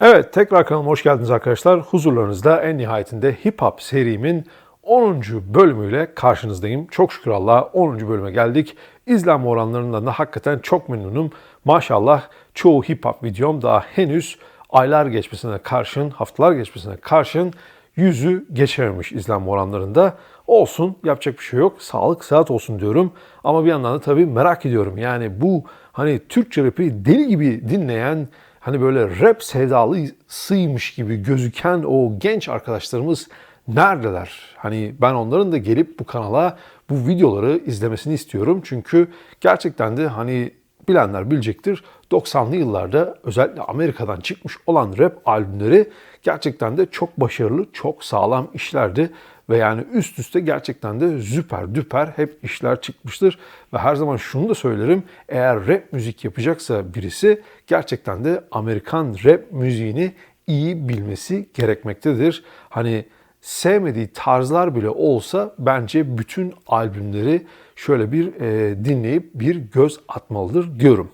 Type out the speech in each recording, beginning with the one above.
Evet, tekrar kanalıma hoş geldiniz arkadaşlar. Huzurlarınızda en nihayetinde Hip Hop serimin 10. bölümüyle karşınızdayım. Çok şükür Allah'a 10. bölüme geldik. İzlenme oranlarından da hakikaten çok memnunum. Maşallah çoğu hip hop videom daha henüz aylar geçmesine karşın, haftalar geçmesine karşın yüzü geçememiş izlenme oranlarında. Olsun yapacak bir şey yok. Sağlık sıhhat olsun diyorum. Ama bir yandan da tabii merak ediyorum. Yani bu hani Türkçe rapi deli gibi dinleyen hani böyle rap sevdalısıymış gibi gözüken o genç arkadaşlarımız neredeler? Hani ben onların da gelip bu kanala bu videoları izlemesini istiyorum. Çünkü gerçekten de hani bilenler bilecektir. 90'lı yıllarda özellikle Amerika'dan çıkmış olan rap albümleri gerçekten de çok başarılı, çok sağlam işlerdi. Ve yani üst üste gerçekten de süper düper hep işler çıkmıştır. Ve her zaman şunu da söylerim. Eğer rap müzik yapacaksa birisi gerçekten de Amerikan rap müziğini iyi bilmesi gerekmektedir. Hani sevmediği tarzlar bile olsa bence bütün albümleri şöyle bir e, dinleyip bir göz atmalıdır diyorum.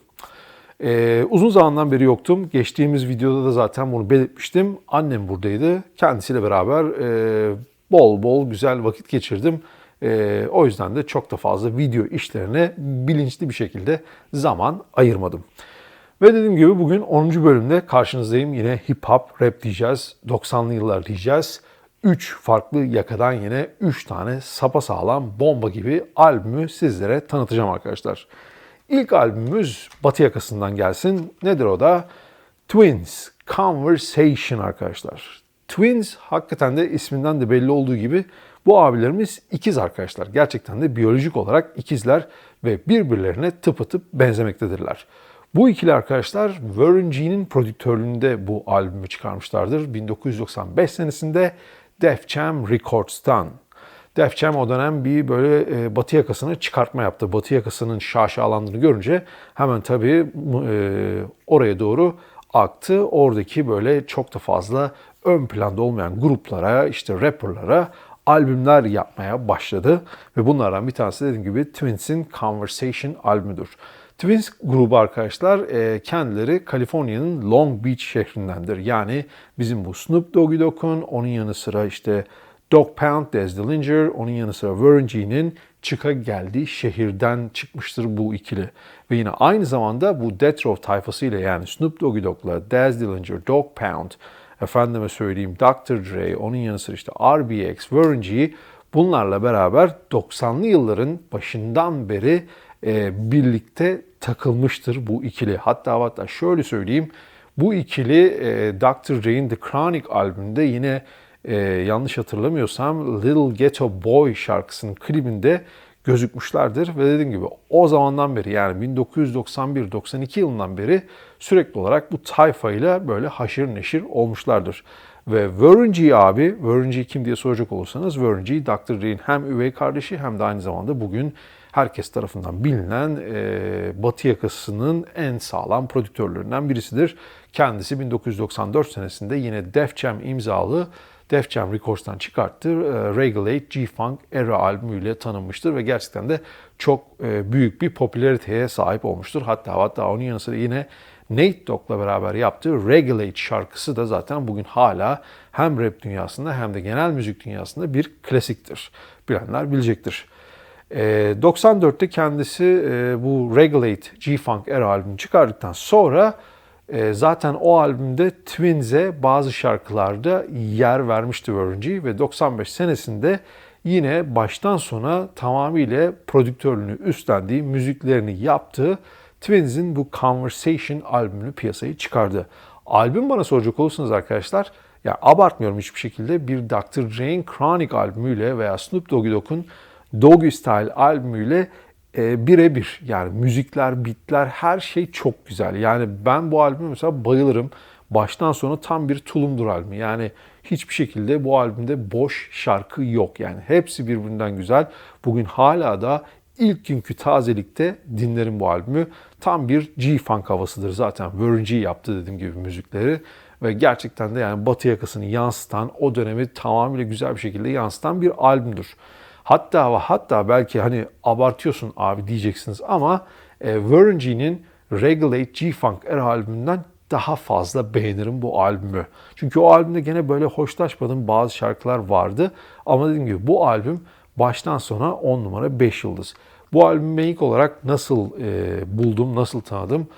Ee, uzun zamandan beri yoktum. Geçtiğimiz videoda da zaten bunu belirtmiştim. Annem buradaydı. Kendisiyle beraber e, bol bol güzel vakit geçirdim. E, o yüzden de çok da fazla video işlerine bilinçli bir şekilde zaman ayırmadım. Ve dediğim gibi bugün 10. bölümde karşınızdayım. Yine hip hop, rap diyeceğiz, 90'lı yıllar diyeceğiz. 3 farklı yakadan yine 3 tane sapasağlam bomba gibi albümü sizlere tanıtacağım arkadaşlar. İlk albümümüz Batı yakasından gelsin. Nedir o da? Twins Conversation arkadaşlar. Twins hakikaten de isminden de belli olduğu gibi bu abilerimiz ikiz arkadaşlar. Gerçekten de biyolojik olarak ikizler ve birbirlerine tıpatıp benzemektedirler. Bu ikili arkadaşlar Warren G'nin prodüktörlüğünde bu albümü çıkarmışlardır. 1995 senesinde Def Jam Records'tan. Def Jam o dönem bir böyle e, batı yakasını çıkartma yaptı. Batı yakasının şaşalandığını görünce hemen tabii e, oraya doğru aktı. Oradaki böyle çok da fazla ön planda olmayan gruplara, işte rapperlara albümler yapmaya başladı. Ve bunlardan bir tanesi dediğim gibi Twins'in Conversation albümüdür. Twins grubu arkadaşlar e, kendileri Kaliforniya'nın Long Beach şehrindendir. Yani bizim bu Snoop Doggy Dogg'un, onun yanı sıra işte Dog Pound, Dez Dillinger, onun yanı sıra Warren G'nin çıka geldiği şehirden çıkmıştır bu ikili. Ve yine aynı zamanda bu Death Row tayfasıyla yani Snoop Doggy Dogg'la Dez Dillinger, Dog Pound, efendime söyleyeyim Dr. Dre, onun yanı sıra işte RBX, Warren G bunlarla beraber 90'lı yılların başından beri e, birlikte takılmıştır bu ikili. Hatta hatta şöyle söyleyeyim bu ikili e, Dr. Dre'in The Chronic albümünde yine e, yanlış hatırlamıyorsam Little Ghetto Boy şarkısının klibinde gözükmüşlerdir. Ve dediğim gibi o zamandan beri yani 1991-92 yılından beri sürekli olarak bu tayfa ile böyle haşır neşir olmuşlardır. Ve G abi, G kim diye soracak olursanız G, Dr. Dre'in hem üvey kardeşi hem de aynı zamanda bugün herkes tarafından bilinen e, Batı yakasının en sağlam prodüktörlerinden birisidir. Kendisi 1994 senesinde yine Def Jam imzalı Def Jam Records'tan çıkarttığı e, Regulate G-Funk Era albümüyle tanınmıştır ve gerçekten de çok e, büyük bir popülariteye sahip olmuştur. Hatta hatta onun yanı sıra yine Nate Dogg'la beraber yaptığı Regulate şarkısı da zaten bugün hala hem rap dünyasında hem de genel müzik dünyasında bir klasiktir. Bilenler bilecektir. 94'te kendisi e, bu Regulate G-Funk Era albümünü çıkardıktan sonra zaten o albümde Twins'e bazı şarkılarda yer vermişti Warren ve 95 senesinde yine baştan sona tamamıyla prodüktörlüğünü üstlendiği, müziklerini yaptığı Twins'in bu Conversation albümünü piyasaya çıkardı. Albüm bana soracak olursanız arkadaşlar, ya abartmıyorum hiçbir şekilde bir Dr. Dre'in Chronic albümüyle veya Snoop Doggy Dogg'un Doggy Style albümüyle e, birebir. Yani müzikler, bitler her şey çok güzel. Yani ben bu albüme mesela bayılırım. Baştan sona tam bir tulumdur albüm. Yani hiçbir şekilde bu albümde boş şarkı yok. Yani hepsi birbirinden güzel. Bugün hala da ilk günkü tazelikte dinlerim bu albümü. Tam bir G-Funk havasıdır zaten. Warren G yaptı dediğim gibi müzikleri. Ve gerçekten de yani batı yakasını yansıtan, o dönemi tamamıyla güzel bir şekilde yansıtan bir albümdür. Hatta ve hatta belki hani abartıyorsun abi diyeceksiniz ama e, Warren G'nin Regulate G-Funk Era albümünden daha fazla beğenirim bu albümü. Çünkü o albümde gene böyle hoşlaşmadığım bazı şarkılar vardı. Ama dediğim gibi bu albüm baştan sona 10 numara 5 yıldız. Bu albümü ilk olarak nasıl e, buldum, nasıl tanıdım?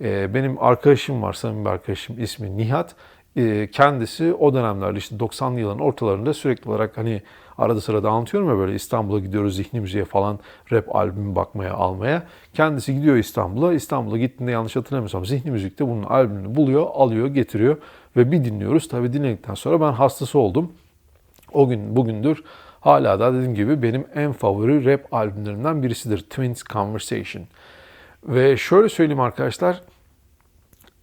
E, benim arkadaşım var, samimi bir arkadaşım ismi Nihat. E, kendisi o dönemlerde işte 90'lı yılların ortalarında sürekli olarak hani arada sırada anlatıyorum ya böyle İstanbul'a gidiyoruz Zihni Müziğe falan rap albümü bakmaya almaya. Kendisi gidiyor İstanbul'a. İstanbul'a gittiğinde yanlış hatırlamıyorsam Zihni Müzik'te bunun albümünü buluyor, alıyor, getiriyor ve bir dinliyoruz. Tabii dinledikten sonra ben hastası oldum. O gün bugündür hala da dediğim gibi benim en favori rap albümlerimden birisidir. Twins Conversation. Ve şöyle söyleyeyim arkadaşlar,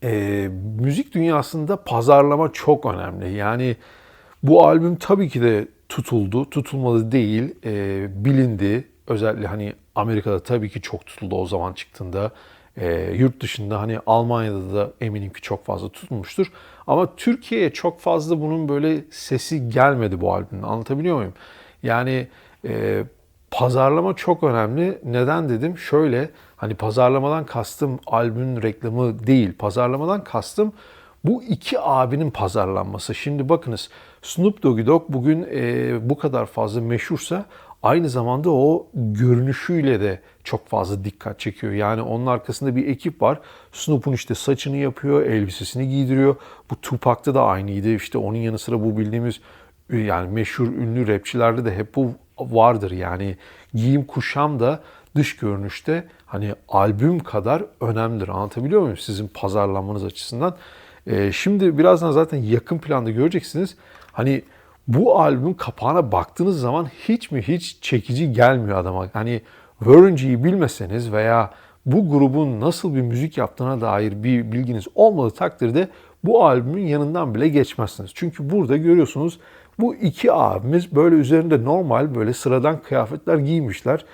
e, müzik dünyasında pazarlama çok önemli. Yani bu albüm tabii ki de tutuldu, tutulmadı değil, e, bilindi. Özellikle hani Amerika'da tabii ki çok tutuldu o zaman çıktığında. E, yurt dışında hani Almanya'da da eminim ki çok fazla tutulmuştur. Ama Türkiye'ye çok fazla bunun böyle sesi gelmedi bu albümün. Anlatabiliyor muyum? Yani e, pazarlama çok önemli. Neden dedim? Şöyle hani pazarlamadan kastım albümün reklamı değil. Pazarlamadan kastım bu iki abinin pazarlanması. Şimdi bakınız Snoop Doggy Dogg bugün e, bu kadar fazla meşhursa aynı zamanda o görünüşüyle de çok fazla dikkat çekiyor. Yani onun arkasında bir ekip var. Snoop'un işte saçını yapıyor, elbisesini giydiriyor. Bu Tupac'ta da aynıydı. İşte onun yanı sıra bu bildiğimiz yani meşhur ünlü rapçilerde de hep bu vardır. Yani giyim kuşam da dış görünüşte hani albüm kadar önemlidir. Anlatabiliyor muyum sizin pazarlanmanız açısından? Ee, şimdi birazdan zaten yakın planda göreceksiniz. Hani bu albümün kapağına baktığınız zaman hiç mi hiç çekici gelmiyor adama. Hani Warren'ciyi bilmeseniz veya bu grubun nasıl bir müzik yaptığına dair bir bilginiz olmadığı takdirde bu albümün yanından bile geçmezsiniz. Çünkü burada görüyorsunuz bu iki abimiz böyle üzerinde normal böyle sıradan kıyafetler giymişler.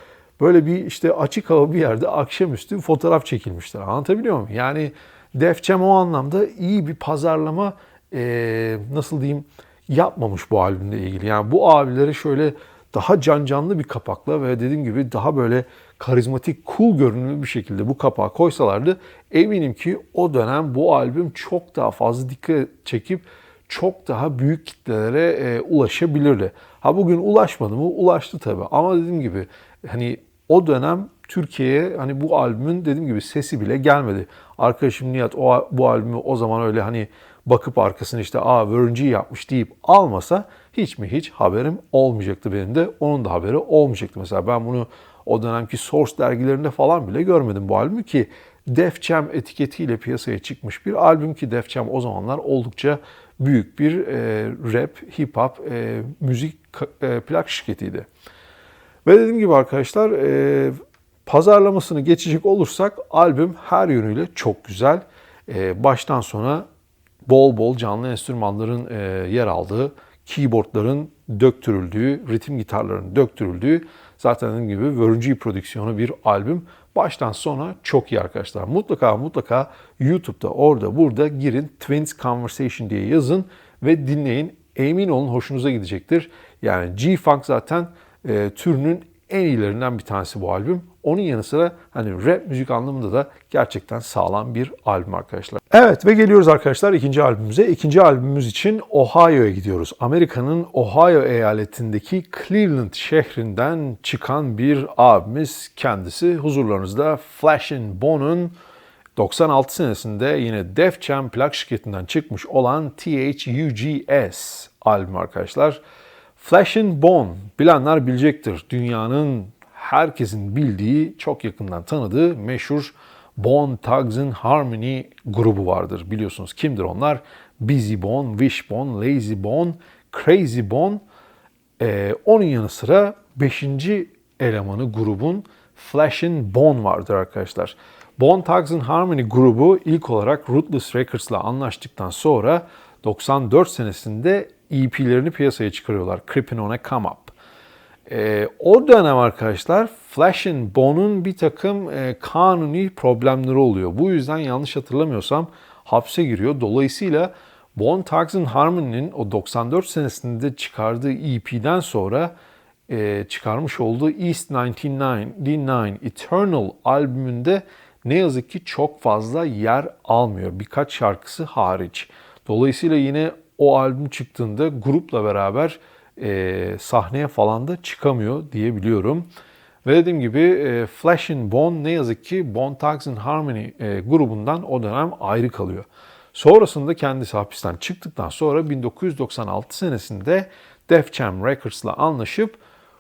Böyle bir işte açık hava bir yerde akşamüstü fotoğraf çekilmişler. Anlatabiliyor muyum? Yani Def Jam o anlamda iyi bir pazarlama e, nasıl diyeyim yapmamış bu albümle ilgili. Yani bu abileri şöyle daha can canlı bir kapakla ve dediğim gibi daha böyle karizmatik, cool görünümlü bir şekilde bu kapağı koysalardı eminim ki o dönem bu albüm çok daha fazla dikkat çekip çok daha büyük kitlelere e, ulaşabilirdi. Ha bugün ulaşmadı mı? Ulaştı tabii. Ama dediğim gibi hani o dönem Türkiye'ye hani bu albümün dediğim gibi sesi bile gelmedi. Arkadaşım Nihat o, bu albümü o zaman öyle hani bakıp arkasını işte aa Virgin yapmış deyip almasa hiç mi hiç haberim olmayacaktı benim de. Onun da haberi olmayacaktı. Mesela ben bunu o dönemki Source dergilerinde falan bile görmedim bu albümü ki Def Jam etiketiyle piyasaya çıkmış bir albüm ki Def Jam o zamanlar oldukça büyük bir e, rap, hip hop, e, müzik e, plak şirketiydi. Ve dediğim gibi arkadaşlar e, pazarlamasını geçecek olursak albüm her yönüyle çok güzel. E, baştan sona bol bol canlı enstrümanların e, yer aldığı, keyboardların döktürüldüğü, ritim gitarların döktürüldüğü zaten dediğim gibi Virgin prodüksiyonu bir albüm. Baştan sona çok iyi arkadaşlar. Mutlaka mutlaka YouTube'da orada burada girin Twins Conversation diye yazın ve dinleyin. Emin olun hoşunuza gidecektir. Yani G-Funk zaten e, türünün en iyilerinden bir tanesi bu albüm. Onun yanı sıra hani rap müzik anlamında da gerçekten sağlam bir albüm arkadaşlar. Evet ve geliyoruz arkadaşlar ikinci albümümüze. İkinci albümümüz için Ohio'ya gidiyoruz. Amerika'nın Ohio eyaletindeki Cleveland şehrinden çıkan bir abimiz kendisi. Huzurlarınızda Flashin' Bone'un 96 senesinde yine Def Jam plak şirketinden çıkmış olan THUGS albüm arkadaşlar. Flesh and Bone bilenler bilecektir. Dünyanın herkesin bildiği, çok yakından tanıdığı meşhur Bone Thugs and Harmony grubu vardır. Biliyorsunuz kimdir onlar? Busy Bone, Wishbone, Lazy Bone, Crazy Bone. Ee, onun yanı sıra 5. elemanı grubun Flesh and Bone vardır arkadaşlar. Bone Thugs and Harmony grubu ilk olarak Ruthless Records'la anlaştıktan sonra 94 senesinde EP'lerini piyasaya çıkarıyorlar. Creeping on a Come Up. E, o dönem arkadaşlar Flash and Bone'un bir takım e, kanuni problemleri oluyor. Bu yüzden yanlış hatırlamıyorsam hapse giriyor. Dolayısıyla Bone Thugs and Harmony'nin o 94 senesinde çıkardığı EP'den sonra e, çıkarmış olduğu East 1999 Eternal albümünde ne yazık ki çok fazla yer almıyor. Birkaç şarkısı hariç. Dolayısıyla yine o albüm çıktığında grupla beraber e, sahneye falan da çıkamıyor diyebiliyorum. Ve dediğim gibi e, Flesh and Bone ne yazık ki Bone Thugs and Harmony e, grubundan o dönem ayrı kalıyor. Sonrasında kendisi hapisten çıktıktan sonra 1996 senesinde Def Jam Records'la anlaşıp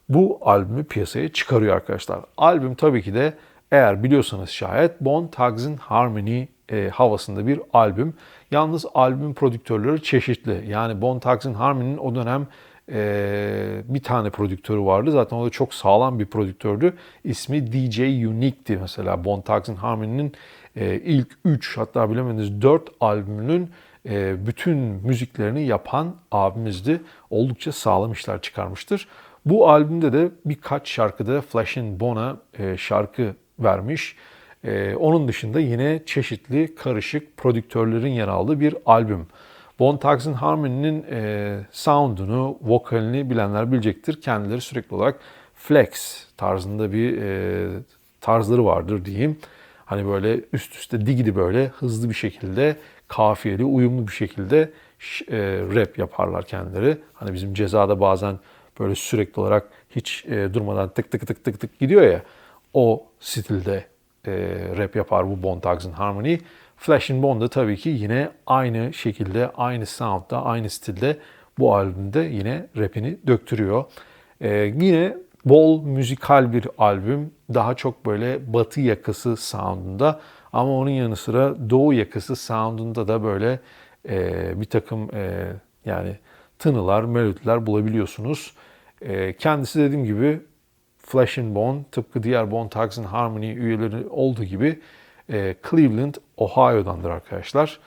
bu albümü piyasaya çıkarıyor arkadaşlar. Albüm tabii ki de eğer biliyorsanız şayet Bone Thugs Harmony e, havasında bir albüm. Yalnız albüm prodüktörleri çeşitli. Yani Bone Thugs and Harmony'nin o dönem e, bir tane prodüktörü vardı. Zaten o da çok sağlam bir prodüktördü. İsmi DJ Unique'ti mesela. Bone Thugs and Harmony'nin e, ilk 3 hatta bilemediniz 4 albümünün e, bütün müziklerini yapan abimizdi. Oldukça sağlam işler çıkarmıştır. Bu albümde de birkaç şarkıda Flash and Bone'a e, şarkı vermiş. E, onun dışında yine çeşitli karışık prodüktörlerin yer aldığı bir albüm. Bone Thugs and Harmony'nin e, sound'unu, vokalini bilenler bilecektir. Kendileri sürekli olarak flex tarzında bir e, tarzları vardır diyeyim. Hani böyle üst üste digidi böyle hızlı bir şekilde, kafiyeli, uyumlu bir şekilde e, rap yaparlar kendileri. Hani bizim cezada bazen böyle sürekli olarak hiç e, durmadan tık tık tık tık tık gidiyor ya. O stilde e, rap yapar bu Bone Thugs and Harmony. Flash and Bone da tabii ki yine aynı şekilde, aynı soundda, aynı stilde bu albümde yine rapini döktürüyor. E, yine bol müzikal bir albüm. Daha çok böyle batı yakası soundunda ama onun yanı sıra doğu yakası soundunda da böyle e, bir takım e, yani tınılar, melodiler bulabiliyorsunuz. E, kendisi dediğim gibi Flesh and Bone tıpkı diğer Bone Thugs and Harmony üyeleri olduğu gibi e, Cleveland, Ohio'dandır arkadaşlar.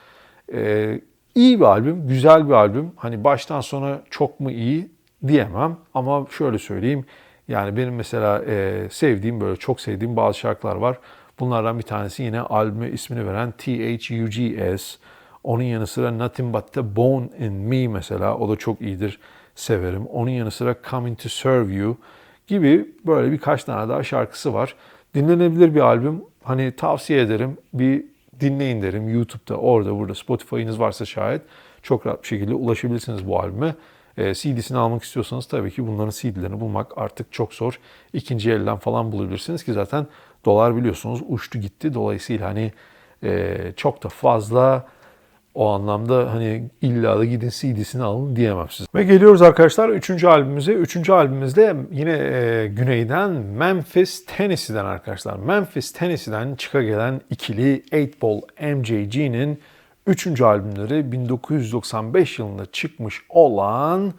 E, iyi bir albüm, güzel bir albüm. Hani baştan sona çok mu iyi diyemem ama şöyle söyleyeyim. Yani benim mesela e, sevdiğim böyle çok sevdiğim bazı şarkılar var. Bunlardan bir tanesi yine albüme ismini veren T.H.U.G.S. Onun yanı sıra Nothing But The Bone In Me mesela o da çok iyidir severim. Onun yanı sıra Coming To Serve You gibi böyle birkaç tane daha şarkısı var. Dinlenebilir bir albüm. Hani tavsiye ederim. Bir dinleyin derim YouTube'da, orada, burada, Spotify'ınız varsa şayet çok rahat bir şekilde ulaşabilirsiniz bu albüme. E, CD'sini almak istiyorsanız tabii ki bunların CD'lerini bulmak artık çok zor. İkinci elden falan bulabilirsiniz ki zaten dolar biliyorsunuz uçtu gitti. Dolayısıyla hani e, çok da fazla o anlamda hani illa da gidin CD'sini alın diyemem size. Ve geliyoruz arkadaşlar 3. albümümüze. 3. albümümüzde yine e, güneyden Memphis, Tennessee'den arkadaşlar. Memphis, Tennessee'den çıka gelen ikili 8 Ball MJG'nin 3. albümleri 1995 yılında çıkmış olan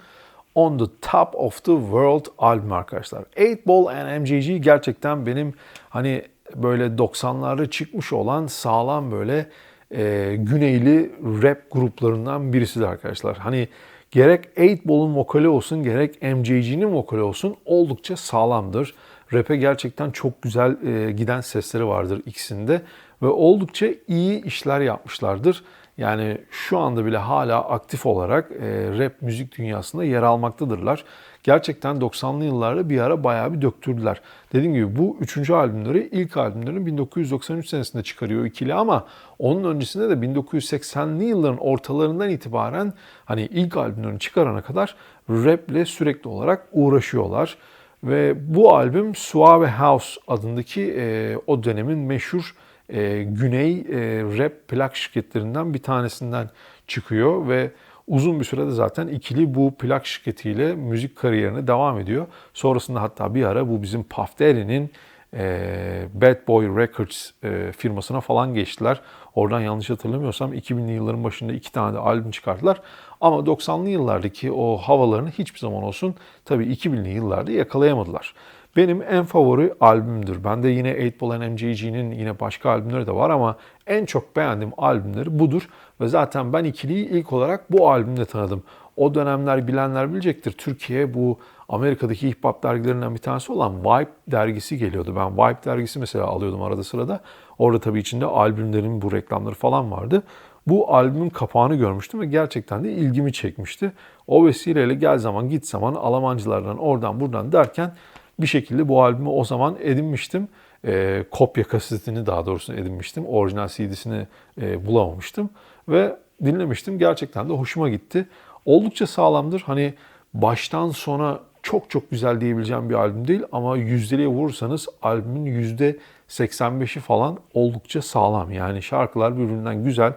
On the Top of the World albüm arkadaşlar. 8 Ball and MJG gerçekten benim hani böyle 90'larda çıkmış olan sağlam böyle e, güneyli rap gruplarından birisidir arkadaşlar. Hani gerek 8 Ball'un vokali olsun gerek MJG'nin vokali olsun oldukça sağlamdır. Rap'e gerçekten çok güzel e, giden sesleri vardır ikisinde ve oldukça iyi işler yapmışlardır. Yani şu anda bile hala aktif olarak e, rap müzik dünyasında yer almaktadırlar. Gerçekten 90'lı yıllarda bir ara bayağı bir döktürdüler. Dediğim gibi bu üçüncü albümleri ilk albümlerini 1993 senesinde çıkarıyor ikili ama onun öncesinde de 1980'li yılların ortalarından itibaren hani ilk albümlerini çıkarana kadar raple sürekli olarak uğraşıyorlar. Ve bu albüm Suave House adındaki e, o dönemin meşhur e, Güney e, rap plak şirketlerinden bir tanesinden çıkıyor ve uzun bir sürede zaten ikili bu plak şirketiyle müzik kariyerine devam ediyor. Sonrasında hatta bir ara bu bizim Puff Daddy'nin e, Bad Boy Records e, firmasına falan geçtiler. Oradan yanlış hatırlamıyorsam 2000'li yılların başında iki tane de albüm çıkarttılar. Ama 90'lı yıllardaki o havalarını hiçbir zaman olsun tabii 2000'li yıllarda yakalayamadılar. Benim en favori albümdür. Ben de yine 8 Ball MJG'nin yine başka albümleri de var ama en çok beğendiğim albümleri budur. Ve zaten ben ikiliyi ilk olarak bu albümde tanıdım. O dönemler bilenler bilecektir. Türkiye bu Amerika'daki hip hop dergilerinden bir tanesi olan Vibe dergisi geliyordu. Ben Vibe dergisi mesela alıyordum arada sırada. Orada tabii içinde albümlerin bu reklamları falan vardı. Bu albümün kapağını görmüştüm ve gerçekten de ilgimi çekmişti. O vesileyle gel zaman git zaman Almancılardan oradan buradan derken bir şekilde bu albümü o zaman edinmiştim. e, kopya kasetini daha doğrusu edinmiştim. Orijinal CD'sini e, bulamamıştım ve dinlemiştim. Gerçekten de hoşuma gitti. Oldukça sağlamdır. Hani baştan sona çok çok güzel diyebileceğim bir albüm değil ama yüzdeliğe vurursanız albümün yüzde 85'i falan oldukça sağlam. Yani şarkılar birbirinden güzel.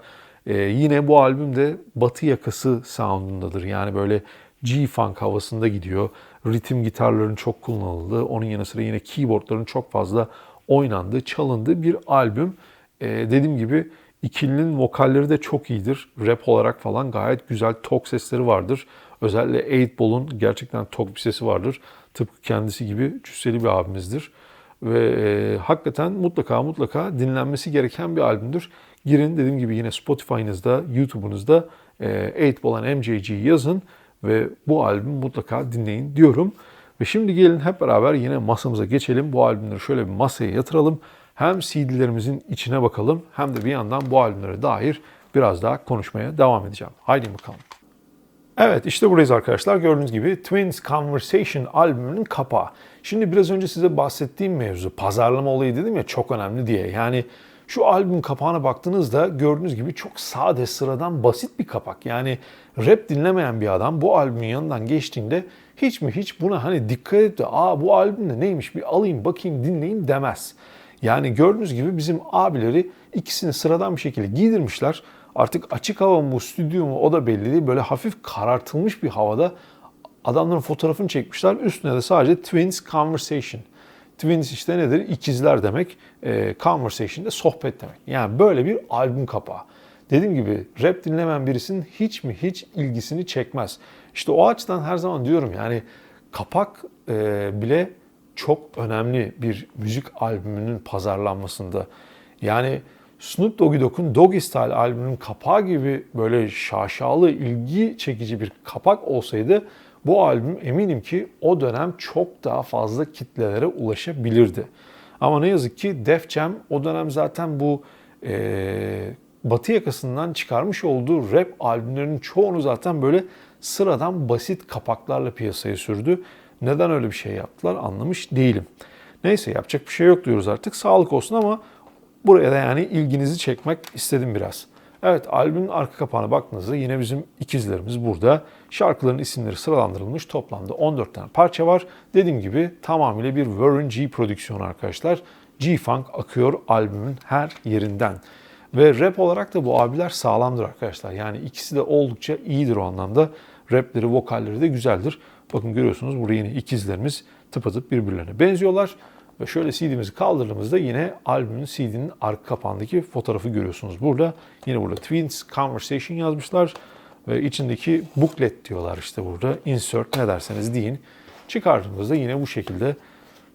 Ee, yine bu albüm de batı yakası soundundadır. Yani böyle G-Funk havasında gidiyor. Ritim gitarların çok kullanıldığı, onun yanı sıra yine keyboardların çok fazla oynandığı, çalındığı bir albüm. Ee, dediğim gibi ikilinin vokalleri de çok iyidir. Rap olarak falan gayet güzel tok sesleri vardır. Özellikle 8 gerçekten tok bir sesi vardır. Tıpkı kendisi gibi cüsseli bir abimizdir. Ve e, hakikaten mutlaka mutlaka dinlenmesi gereken bir albümdür. Girin dediğim gibi yine Spotify'ınızda, YouTube'unuzda e, 8 Ball MJG yazın ve bu albümü mutlaka dinleyin diyorum. Ve şimdi gelin hep beraber yine masamıza geçelim. Bu albümleri şöyle bir masaya yatıralım. Hem CD'lerimizin içine bakalım hem de bir yandan bu albümlere dair biraz daha konuşmaya devam edeceğim. Haydi bakalım. Evet işte buradayız arkadaşlar. Gördüğünüz gibi Twins Conversation albümünün kapağı. Şimdi biraz önce size bahsettiğim mevzu pazarlama olayı dedim ya çok önemli diye. Yani şu albüm kapağına baktığınızda gördüğünüz gibi çok sade, sıradan, basit bir kapak. Yani rap dinlemeyen bir adam bu albümün yanından geçtiğinde hiç mi hiç buna hani dikkat edip de aa bu albümde neymiş bir alayım bakayım dinleyeyim demez. Yani gördüğünüz gibi bizim abileri ikisini sıradan bir şekilde giydirmişler. Artık açık hava mı, stüdyo mu o da belli değil. Böyle hafif karartılmış bir havada adamların fotoğrafını çekmişler. Üstüne de sadece Twins Conversation. Twins işte nedir? İkizler demek. E, conversation de sohbet demek. Yani böyle bir albüm kapağı. Dediğim gibi rap dinlemeyen birisinin hiç mi hiç ilgisini çekmez. İşte o açıdan her zaman diyorum yani kapak e, bile çok önemli bir müzik albümünün pazarlanmasında. Yani Snoop Doggy Dogg'un Doggy Style albümünün kapağı gibi böyle şaşalı, ilgi çekici bir kapak olsaydı bu albüm eminim ki o dönem çok daha fazla kitlelere ulaşabilirdi. Ama ne yazık ki Def Jam o dönem zaten bu e, batı yakasından çıkarmış olduğu rap albümlerinin çoğunu zaten böyle sıradan basit kapaklarla piyasaya sürdü. Neden öyle bir şey yaptılar anlamış değilim. Neyse yapacak bir şey yok diyoruz artık. Sağlık olsun ama buraya da yani ilginizi çekmek istedim biraz. Evet albümün arka kapağına baktığınızda yine bizim ikizlerimiz burada. Şarkıların isimleri sıralandırılmış. Toplamda 14 tane parça var. Dediğim gibi tamamıyla bir Warren G prodüksiyonu arkadaşlar. G-Funk akıyor albümün her yerinden. Ve rap olarak da bu abiler sağlamdır arkadaşlar. Yani ikisi de oldukça iyidir o anlamda. Rapleri, vokalleri de güzeldir. Bakın görüyorsunuz burada yine ikizlerimiz tıpatıp birbirlerine benziyorlar. Ve şöyle CD'mizi kaldırdığımızda yine albümün CD'nin arka kapağındaki fotoğrafı görüyorsunuz burada. Yine burada Twins Conversation yazmışlar. Ve içindeki booklet diyorlar işte burada. Insert ne derseniz deyin. Çıkardığımızda yine bu şekilde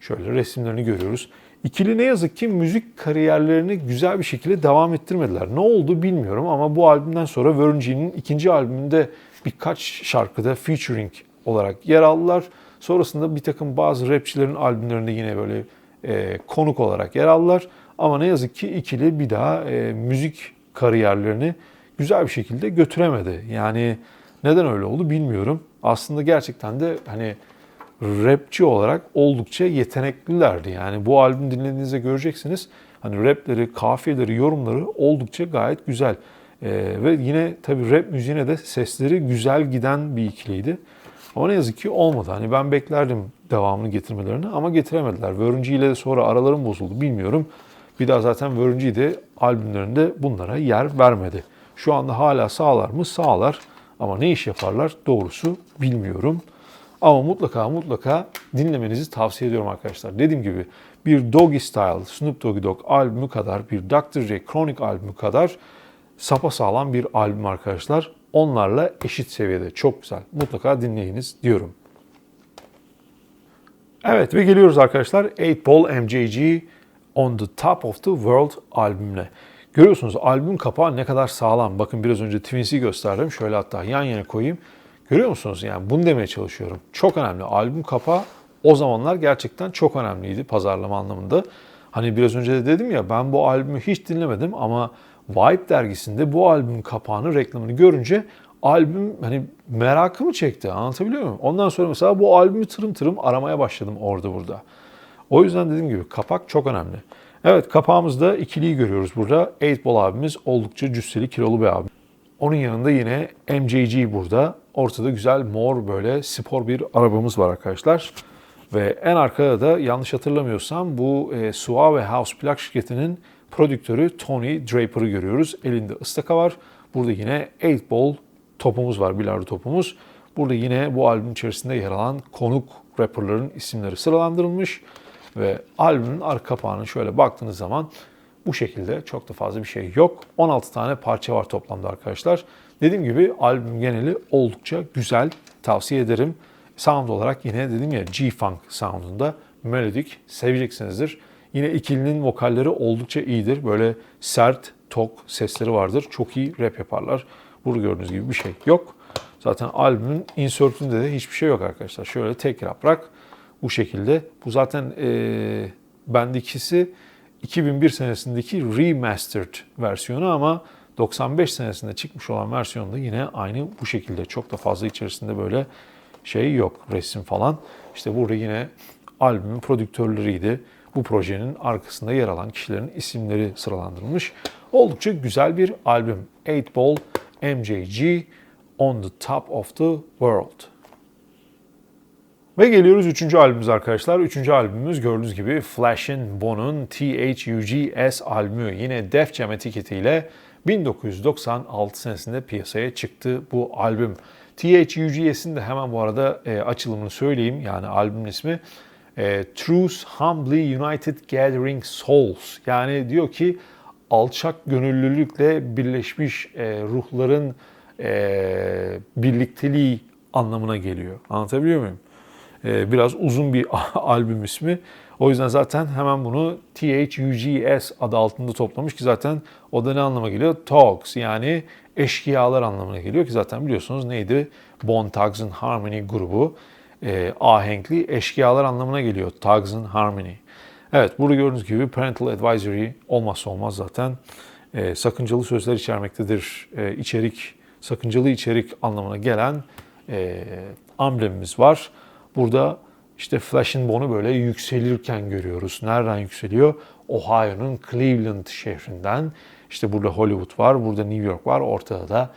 şöyle resimlerini görüyoruz. İkili ne yazık ki müzik kariyerlerini güzel bir şekilde devam ettirmediler. Ne oldu bilmiyorum ama bu albümden sonra Warren ikinci albümünde birkaç şarkıda featuring olarak yer aldılar. Sonrasında bir takım bazı rapçilerin albümlerinde yine böyle e, konuk olarak yer aldılar. Ama ne yazık ki ikili bir daha e, müzik kariyerlerini güzel bir şekilde götüremedi. Yani neden öyle oldu bilmiyorum. Aslında gerçekten de hani rapçi olarak oldukça yeteneklilerdi. Yani bu albüm dinlediğinizde göreceksiniz. Hani rapleri, kafiyeleri, yorumları oldukça gayet güzel. Ee, ve yine tabii rap müziğine de sesleri güzel giden bir ikiliydi. Ama ne yazık ki olmadı. Hani ben beklerdim devamını getirmelerini ama getiremediler. Vörüncü ile sonra aralarım bozuldu bilmiyorum. Bir daha zaten Vörüncü de albümlerinde bunlara yer vermedi. Şu anda hala sağlar mı? Sağlar. Ama ne iş yaparlar doğrusu bilmiyorum. Ama mutlaka mutlaka dinlemenizi tavsiye ediyorum arkadaşlar. Dediğim gibi bir Doggy Style, Snoop Doggy Dogg albümü kadar, bir Dr. Dre Chronic albümü kadar sapasağlam bir albüm arkadaşlar. Onlarla eşit seviyede. Çok güzel. Mutlaka dinleyiniz diyorum. Evet ve geliyoruz arkadaşlar 8 Ball MJG On The Top Of The World albümüne. Görüyorsunuz albüm kapağı ne kadar sağlam. Bakın biraz önce Twins'i gösterdim. Şöyle hatta yan yana koyayım. Görüyor musunuz? Yani bunu demeye çalışıyorum. Çok önemli. Albüm kapağı o zamanlar gerçekten çok önemliydi pazarlama anlamında. Hani biraz önce de dedim ya ben bu albümü hiç dinlemedim ama Vibe dergisinde bu albümün kapağını, reklamını görünce albüm hani merakımı çekti. Anlatabiliyor muyum? Ondan sonra mesela bu albümü tırım tırım aramaya başladım orada burada. O yüzden dediğim gibi kapak çok önemli. Evet kapağımızda ikiliyi görüyoruz burada. 8 Ball abimiz oldukça cüsseli kilolu bir abi. Onun yanında yine MJG burada. Ortada güzel mor böyle spor bir arabamız var arkadaşlar. Ve en arkada da yanlış hatırlamıyorsam bu e, Suave House plak şirketinin prodüktörü Tony Draper'ı görüyoruz. Elinde ıstaka var. Burada yine 8 Ball topumuz var, bilardo topumuz. Burada yine bu albüm içerisinde yer alan konuk rapperların isimleri sıralandırılmış. Ve albümün arka kapağına şöyle baktığınız zaman bu şekilde çok da fazla bir şey yok. 16 tane parça var toplamda arkadaşlar. Dediğim gibi albüm geneli oldukça güzel. Tavsiye ederim. Sound olarak yine dedim ya G-Funk soundunda melodik seveceksinizdir. Yine ikilinin vokalleri oldukça iyidir. Böyle sert, tok sesleri vardır. Çok iyi rap yaparlar. Burada gördüğünüz gibi bir şey yok. Zaten albümün insertünde de hiçbir şey yok arkadaşlar. Şöyle tek yaprak bu şekilde. Bu zaten e, bendikisi 2001 senesindeki remastered versiyonu ama 95 senesinde çıkmış olan versiyonda yine aynı bu şekilde. Çok da fazla içerisinde böyle şey yok resim falan. İşte burada yine albümün prodüktörleriydi. Bu projenin arkasında yer alan kişilerin isimleri sıralandırılmış. Oldukça güzel bir albüm. 8 Ball MJG On the Top of the World. Ve geliyoruz üçüncü albümümüz arkadaşlar. Üçüncü albümümüz gördüğünüz gibi Flash Bon'un THUGS albümü. Yine Def Jam etiketiyle 1996 senesinde piyasaya çıktı bu albüm. THUGS'in de hemen bu arada e, açılımını söyleyeyim. Yani albümün ismi e, Truth Humbly United Gathering Souls. Yani diyor ki alçak gönüllülükle birleşmiş e, ruhların e, birlikteliği anlamına geliyor. Anlatabiliyor muyum? E, biraz uzun bir albüm ismi. O yüzden zaten hemen bunu THUGS adı altında toplamış ki zaten o da ne anlama geliyor? Talks yani eşkıyalar anlamına geliyor ki zaten biliyorsunuz neydi? Bone Thugs Harmony grubu e, ahenkli eşkıyalar anlamına geliyor. Thugs and Harmony. Evet burada gördüğünüz gibi parental advisory olmazsa olmaz zaten e, sakıncalı sözler içermektedir. E, içerik, sakıncalı içerik anlamına gelen e, amblemimiz var. Burada işte Flash and Bone'u böyle yükselirken görüyoruz. Nereden yükseliyor? Ohio'nun Cleveland şehrinden. İşte burada Hollywood var, burada New York var, ortada da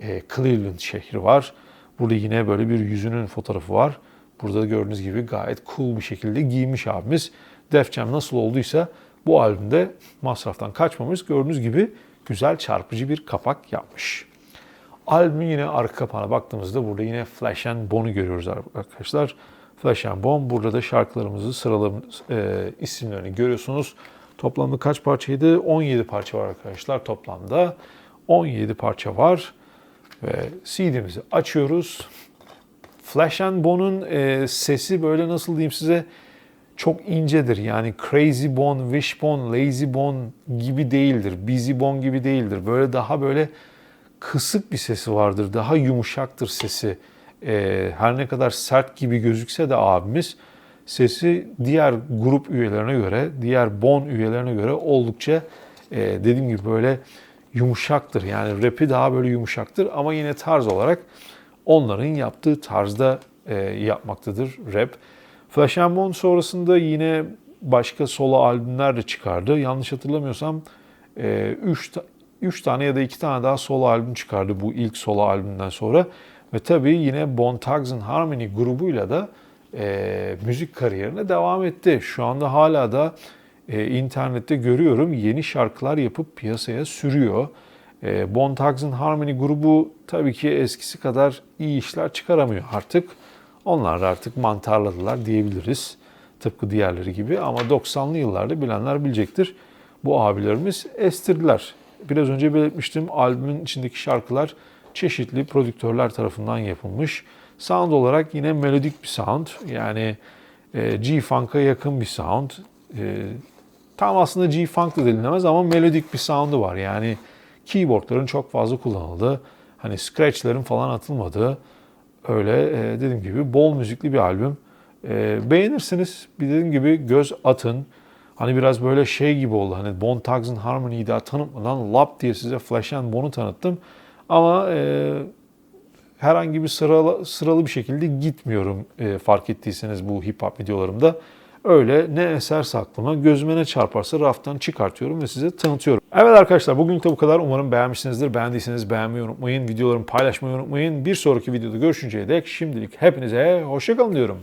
e, Cleveland şehri var. Burada yine böyle bir yüzünün fotoğrafı var. Burada da gördüğünüz gibi gayet cool bir şekilde giymiş abimiz. Def Jam nasıl olduysa bu albümde masraftan kaçmamış. Gördüğünüz gibi güzel çarpıcı bir kapak yapmış. Albümün yine arka kapağına baktığımızda burada yine Flash and Bone'u görüyoruz arkadaşlar. Flash and Bone burada da şarkılarımızı sıralama e, isimlerini görüyorsunuz. Toplamda kaç parçaydı? 17 parça var arkadaşlar toplamda. 17 parça var. Ve CD'mizi açıyoruz. Flash and Bone'un e, sesi böyle nasıl diyeyim size çok incedir. Yani Crazy Bone, Wishbone, Lazy Bone gibi değildir. Busy Bone gibi değildir. Böyle daha böyle kısık bir sesi vardır. Daha yumuşaktır sesi. E, her ne kadar sert gibi gözükse de abimiz sesi diğer grup üyelerine göre, diğer Bone üyelerine göre oldukça e, dediğim gibi böyle yumuşaktır. Yani rapi daha böyle yumuşaktır ama yine tarz olarak onların yaptığı tarzda e, yapmaktadır rap. Flash and Bone sonrasında yine başka solo albümler de çıkardı. Yanlış hatırlamıyorsam 3 e, 3 tane ya da 2 tane daha solo albüm çıkardı bu ilk solo albümden sonra. Ve tabii yine Bone Thugs and Harmony grubuyla da e, müzik kariyerine devam etti. Şu anda hala da e, internette görüyorum yeni şarkılar yapıp piyasaya sürüyor. E, Bone Thugs and Harmony grubu tabii ki eskisi kadar iyi işler çıkaramıyor artık. Onlar da artık mantarladılar diyebiliriz. Tıpkı diğerleri gibi ama 90'lı yıllarda bilenler bilecektir. Bu abilerimiz estirdiler. Biraz önce belirtmiştim albümün içindeki şarkılar çeşitli prodüktörler tarafından yapılmış. Sound olarak yine melodik bir sound. Yani e, G-Funk'a yakın bir sound. E, tam aslında G-Funk da denilemez ama melodik bir sound'u var. Yani keyboardların çok fazla kullanıldığı, hani scratch'lerin falan atılmadığı öyle e, dediğim gibi bol müzikli bir albüm. E, beğenirsiniz. Bir dediğim gibi göz atın. Hani biraz böyle şey gibi oldu. Hani Bone Thugs and Harmony'yi daha tanıtmadan lap diye size Flash and Bone'u tanıttım. Ama e, herhangi bir sıralı, sıralı bir şekilde gitmiyorum e, fark ettiyseniz bu hip hop videolarımda. Öyle ne eserse aklıma gözüme ne çarparsa raftan çıkartıyorum ve size tanıtıyorum. Evet arkadaşlar bugünlük de bu kadar. Umarım beğenmişsinizdir. Beğendiyseniz beğenmeyi unutmayın. Videolarımı paylaşmayı unutmayın. Bir sonraki videoda görüşünceye dek şimdilik hepinize hoşçakalın diyorum.